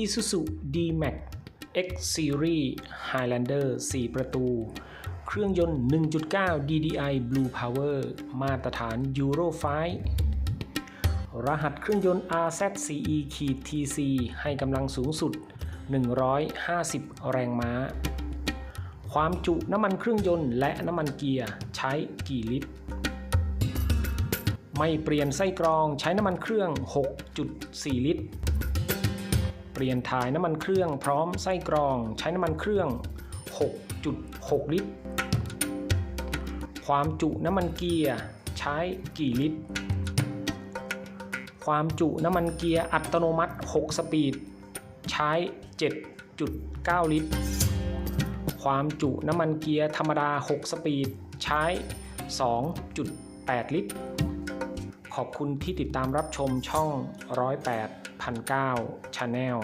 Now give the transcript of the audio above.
Isuzu D-Max X Series Highlander 4 ประตู เครื่องยนต์ 1.9 DDI Blue Power มาตรฐาน Euro 5รหัสเครื่องยนต์ RZCE-TC ให้กำลังสูงสุด 150 แรงม้า ความจุน้ำมันเครื่องยนต์และน้ำมันเกียร์ใช้กี่ลิตร ไม่เปลี่ยนไส้กรองใช้น้ำมันเครื่อง 6.4 ลิตร เปลี่ยนถ่ายน้ำมันเครื่องพร้อมไส้กรองใช้น้ำมันเครื่อง 6.6 ลิตร ความจุน้ำมันเกียร์ใช้กี่ลิตร ความจุน้ำมันเกียร์อัตโนมัติ 6 สปีด ใช้ 7.9 ลิตร ความจุน้ำมันเกียร์ธรรมดา 6 สปีด ใช้ 2.8 ลิตร ขอบคุณที่ติดตามรับชมช่อง 108 1 9 Channel